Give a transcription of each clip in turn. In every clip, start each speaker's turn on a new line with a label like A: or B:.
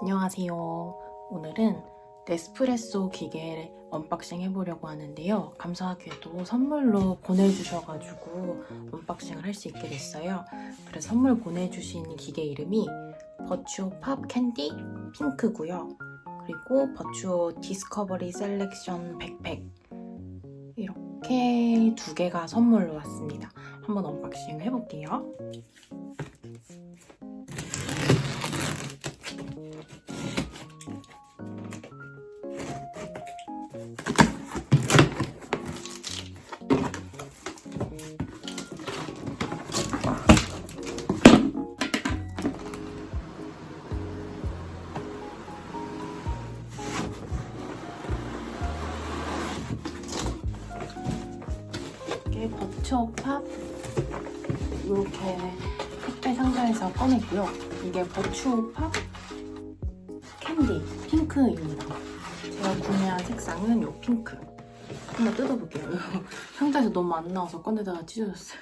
A: 안녕하세요. 오늘은 네스프레소 기계를 언박싱 해보려고 하는데요. 감사하게도 선물로 보내주셔가지고 언박싱을 할 수 있게 됐어요. 그래서 선물 보내주신 기계 이름이 버추어 팝 캔디 핑크고요. 그리고 버추어 디스커버리 셀렉션 백팩 이렇게 두 개가 선물로 왔습니다. 한번 언박싱 해볼게요. 이게 버추어팝 이렇게 택배 상자에서 꺼냈고요. 이게 버추어팝 캔디 핑크입니다. 제가 구매한 색상은 이 핑크. 한번 뜯어볼게요. 상자에서 너무 안 나와서 꺼내다가 찢어졌어요.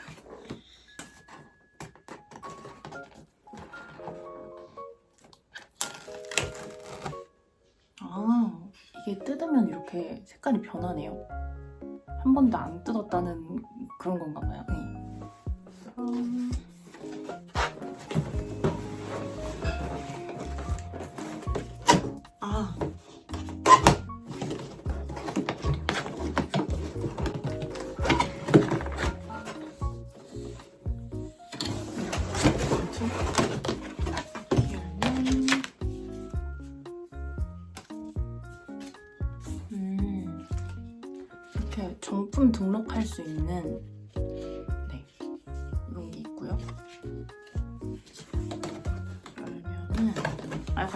A: 아, 이게 뜯으면 이렇게 색깔이 변하네요. 한 번도 안 뜯었다는 그런 건가 봐요. 네. 음. 아.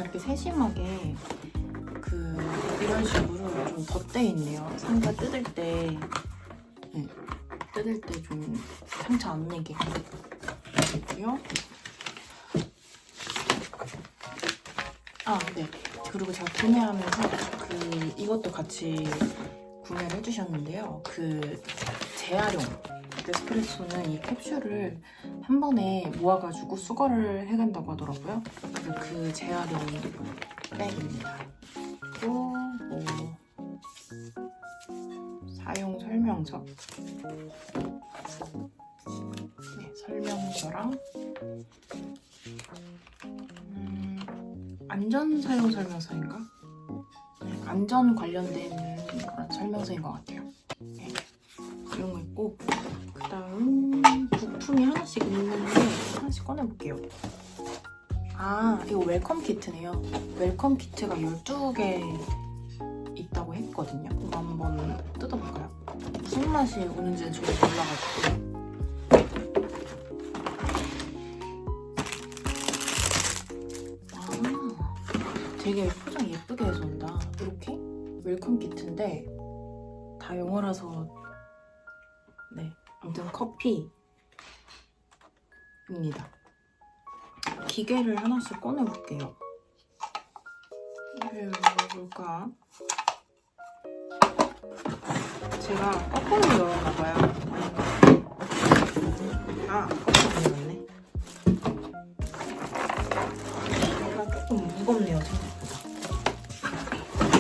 A: 이렇게 세심하게 그 이런 식으로 좀 덧대 있네요. 상자 뜯을 때 네, 뜯을 때 좀 상처 안 내게 있고요. 아 네. 그리고 제가 구매하면서 그 이것도 같이 구매를 해주셨는데요. 그 재활용 네스프레소는 이 캡슐을 한 번에 모아가지고 수거를 해간다고 하더라고요. 그래서 그 재활용 백입니다. 또뭐 사용 설명서 네, 설명서랑 음, 안전 사용 설명서인가? 네, 안전 관련된 그런 설명서인 것 같아요. 네, 이런 거 있고 그다음 부품이 하나씩 있는데 하나씩 꺼내볼게요. 아 이거 웰컴 키트네요. 웰컴 키트가 12개 있다고 했거든요. 그거 한번 뜯어볼까요? 무슨 맛이 오는지는 저도 몰라가지고 아 되게 포장 예쁘게 해서 온다. 이렇게 웰컴 키트인데 다 영어라서 네 아무튼 커피입니다. 기계를 하나씩 꺼내볼게요. 이게 뭘까? 제가 거꾸로 열었나봐요. 아 거꾸로 열었네. 얘가 조금 무겁네요 생각보다.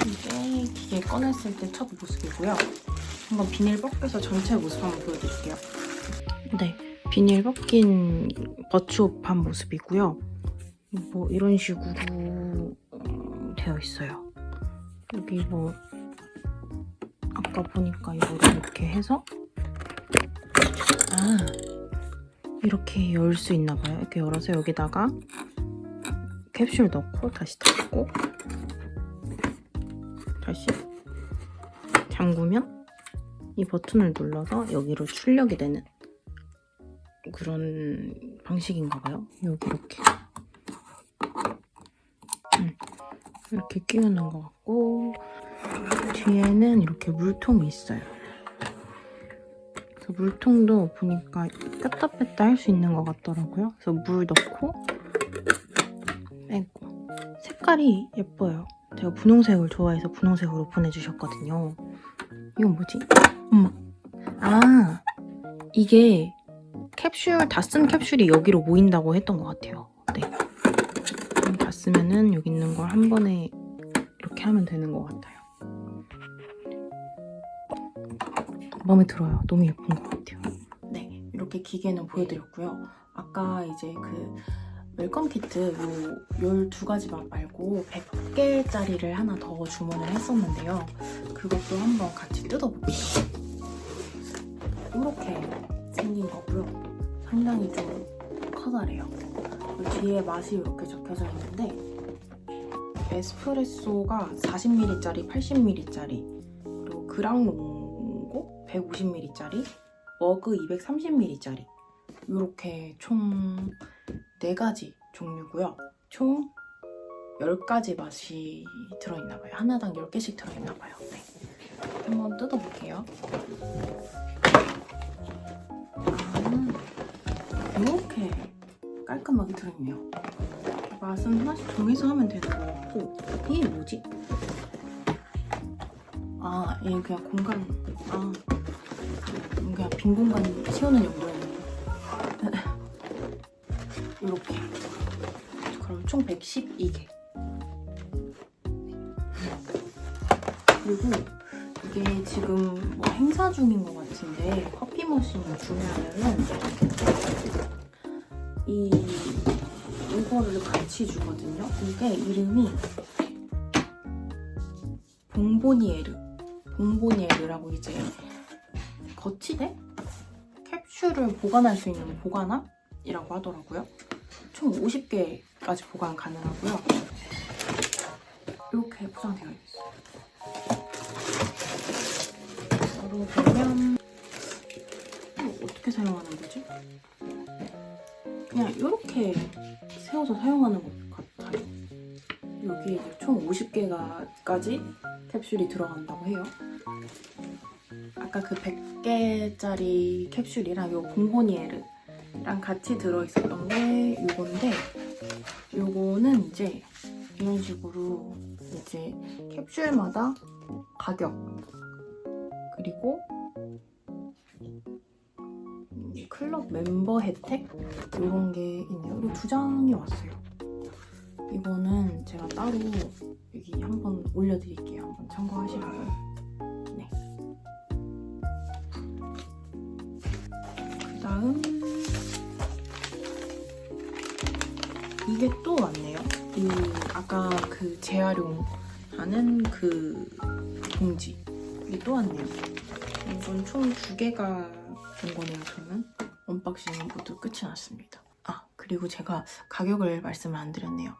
A: 이게 기계 꺼냈을 때 첫 모습이고요. 한번 비닐 벗겨서 전체 모습 한번 보여드릴게요. 네, 비닐 벗긴 버추업한 모습이고요. 뭐 이런 식으로 음, 되어 있어요. 여기 뭐 아까 보니까 이거를 이렇게 해서 아 이렇게 열 수 있나 봐요. 이렇게 열어서 여기다가 캡슐 넣고 다시 닫고 다시 잠그면 이 버튼을 눌러서 여기로 출력이 되는 그런 방식인가 봐요. 여기 이렇게 음, 이렇게 끼우는 것 같고 뒤에는 이렇게 물통이 있어요. 그래서 물통도 보니까 뺐다 뺐다 할 수 있는 것 같더라고요. 그래서 물 넣고 빼고 색깔이 예뻐요. 제가 분홍색을 좋아해서 분홍색으로 보내주셨거든요. 이건 뭐지? 엄마. 아, 이게 캡슐, 다 쓴 캡슐이 여기로 모인다고 했던 것 같아요. 네. 다 없으면은 여기 있는 걸 한 번에 이렇게 하면 되는 것 같아요. 마음에 들어요. 너무 예쁜 것 같아요. 네, 이렇게 기계는 보여드렸고요. 아까 이제 그 웰컴 키트 요 12가지 맛 말고 100개짜리를 하나 더 주문을 했었는데요. 그것도 한번 같이 뜯어볼게요. 이렇게 생긴 거고요. 상당히 좀 커다래요. 그 뒤에 맛이 이렇게 적혀져 있는데 에스프레소가 40ml짜리, 80ml짜리 그리고 그랑 롱고 150ml짜리 머그 230ml짜리 이렇게 총 4가지 종류고요. 총 10가지 맛이 들어있나 봐요. 하나당 10개씩 들어있나 봐요. 네. 한번 뜯어볼게요. 이렇게 깔끔하게 들어있네요. 맛은 하나씩 정해서 하면 되는 것 같고 이게 뭐지? 아, 얘 그냥 공간 아 그냥 빈 공간 채우는 용도였네요. 이렇게 그럼 총 112개 그리고 이게 지금 뭐 행사 중인 것 같은데 커피 머신을 주면은 이 이거를 같이 주거든요. 이게 이름이 봉보니에르 봉보니에르라고 이제 거치대 캡슐을 보관할 수 있는 보관함이라고 하더라고요. 총 50개까지 보관 가능하고요. 이렇게 포장되어 있어요. 바로 보면 이거 어떻게 사용하는 거지? 그냥 이렇게 세워서 사용하는 것 같아요. 여기 이제 총 50개가까지 캡슐이 들어간다고 해요. 아까 그 100개짜리 캡슐이랑 요 봉보니에르랑 같이 들어있었던 게 요건데 요거는 이제 이런 식으로 이제 캡슐마다 가격 그리고 클럽 멤버 혜택 이런 게 있네요. 그리고 두 장이 왔어요. 이거는 제가 따로 여기 한번 올려드릴게요. 한번 참고하시라고. 네. 그 다음 이게 또 왔네요. 이 아까 그 재활용하는 그 봉지 이게 또 왔네요. 이건 총 두 개가 온 거네요. 저는 언박싱 모두 끝이 났습니다. 아 그리고 제가 가격을 말씀을 안 드렸네요.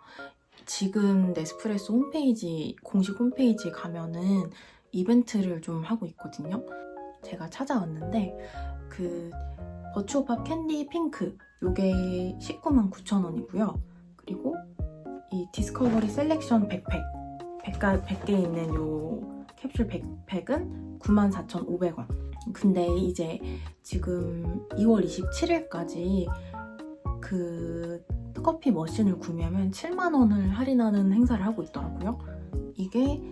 A: 지금 네스프레소 홈페이지 공식 홈페이지에 가면은 이벤트를 좀 하고 있거든요. 제가 찾아왔는데 그 버추어팝 캔디 핑크 요게 19만 9천 원이고요. 그리고 이 디스커버리 셀렉션 백팩 100가, 100개 있는 요 캡슐 백팩은 94,500원. 근데 이제 지금 2월 27일까지 그 커피 머신을 구매하면 7만 원을 할인하는 행사를 하고 있더라고요. 이게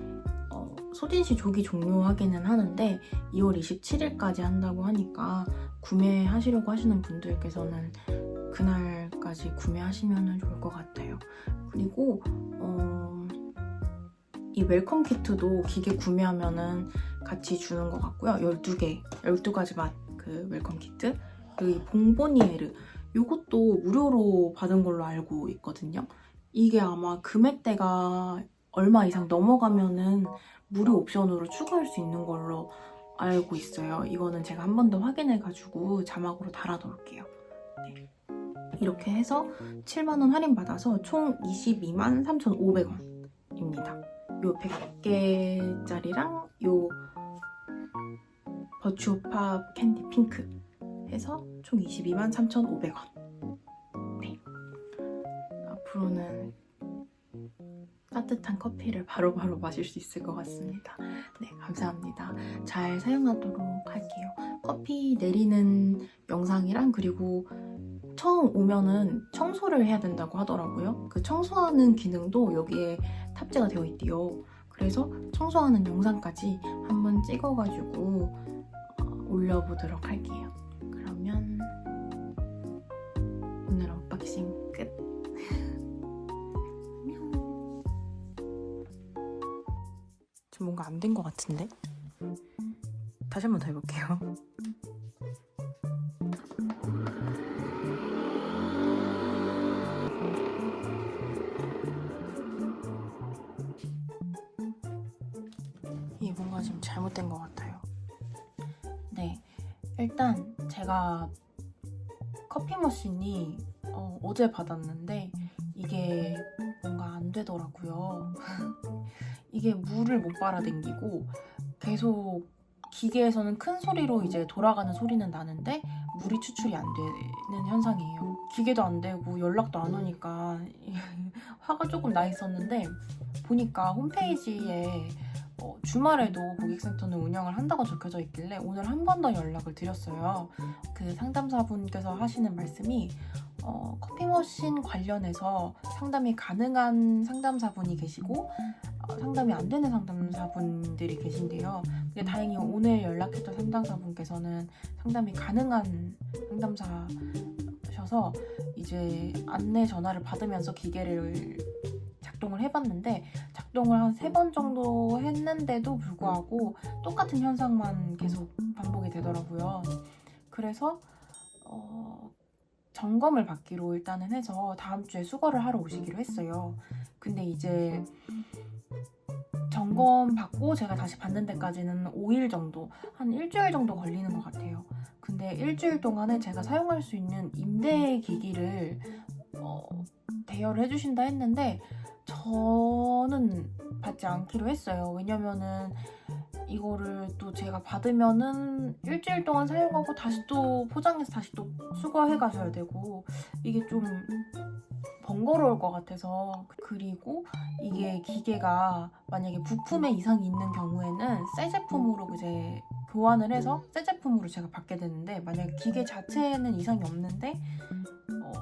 A: 어, 소진시 조기 종료하기는 하는데 2월 27일까지 한다고 하니까 구매하시려고 하시는 분들께서는 그날까지 구매하시면 좋을 것 같아요. 그리고 어, 이 웰컴 키트도 기계 구매하면은 같이 주는 것 같고요. 12개, 12가지 맛 그 웰컴 키트. 그리고 이 봉보니에르 이것도 무료로 받은 걸로 알고 있거든요. 이게 아마 금액대가 얼마 이상 넘어가면은 무료 옵션으로 추가할 수 있는 걸로 알고 있어요. 이거는 제가 한 번 더 확인해가지고 자막으로 달아놓을게요. 네. 이렇게 해서 7만원 할인받아서 총 22만 3,500원입니다. 요 100개짜리랑 요 버추팝 캔디 핑크 해서 총 22만 3,500원. 네. 앞으로는 따뜻한 커피를 바로 바로 마실 수 있을 것 같습니다. 네, 감사합니다. 잘 사용하도록 할게요. 커피 내리는 영상이랑 그리고 처음 오면은 청소를 해야 된다고 하더라고요. 그 청소하는 기능도 여기에 탑재가 되어 있대요. 그래서 청소하는 영상까지 한번 찍어가지고 어, 올려보도록 할게요. 그러면 오늘 언박싱 끝. 안녕. 지금 뭔가 안 된 것 같은데? 다시 한 번 더 해볼게요. 뭔가 지금 잘못된 것 같아요. 네, 일단 제가 커피 머신이 어, 어제 받았는데 이게 뭔가 안 되더라고요. 이게 물을 못 빨아당기고 계속 기계에서는 큰 소리로 이제 돌아가는 소리는 나는데 물이 추출이 안 되는 현상이에요. 기계도 안 되고 연락도 안 오니까 화가 조금 나 있었는데 보니까 홈페이지에 어, 주말에도 고객센터는 운영을 한다고 적혀져 있길래 오늘 한 번 더 연락을 드렸어요. 그 상담사분께서 하시는 말씀이 어, 커피 머신 관련해서 상담이 가능한 상담사분이 계시고 어, 상담이 안 되는 상담사분들이 계신데요. 근데 다행히 오늘 연락했던 상담사분께서는 상담이 가능한 상담사셔서 이제 안내 전화를 받으면서 기계를 작동을 해봤는데 작동을 한 세 번 정도 했는데도 불구하고 똑같은 현상만 계속 반복이 되더라고요. 그래서 어, 점검을 받기로 일단은 해서 다음 주에 수거를 하러 오시기로 했어요. 근데 이제 점검 받고 제가 다시 받는 데까지는 5일 정도, 한 일주일 정도 걸리는 것 같아요. 근데 일주일 동안에 제가 사용할 수 있는 임대 기기를 어, 대여를 해주신다 했는데 저는 받지 않기로 했어요. 왜냐면은 이거를 또 제가 받으면은 일주일 동안 사용하고 다시 또 포장해서 다시 또 수거해 가셔야 되고 이게 좀 번거로울 것 같아서 그리고 이게 기계가 만약에 부품에 이상이 있는 경우에는 새 제품으로 이제 교환을 해서 새 제품으로 제가 받게 되는데 만약에 기계 자체에는 이상이 없는데 어,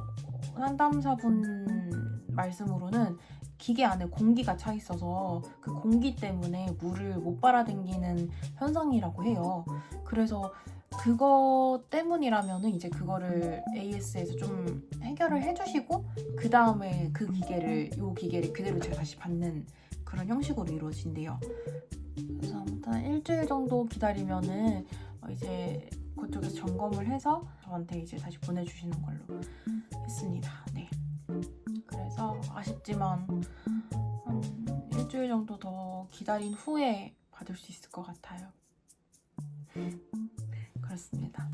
A: 상담사분 말씀으로는 기계 안에 공기가 차 있어서 그 공기 때문에 물을 못 빨아당기는 현상이라고 해요. 그래서 그거 때문이라면은 이제 그거를 AS에서 좀 해결을 해주시고 그 다음에 그 기계를 요 기계를 그대로 제가 다시 받는 그런 형식으로 이루어진대요. 그래서 아무튼 일주일 정도 기다리면은 어, 이제 그쪽에서 점검을 해서 저한테 이제 다시 보내주시는 걸로 했습니다. 아쉽지만 한 일주일 정도 더 기다린 후에 받을 수 있을 것 같아요. 그렇습니다.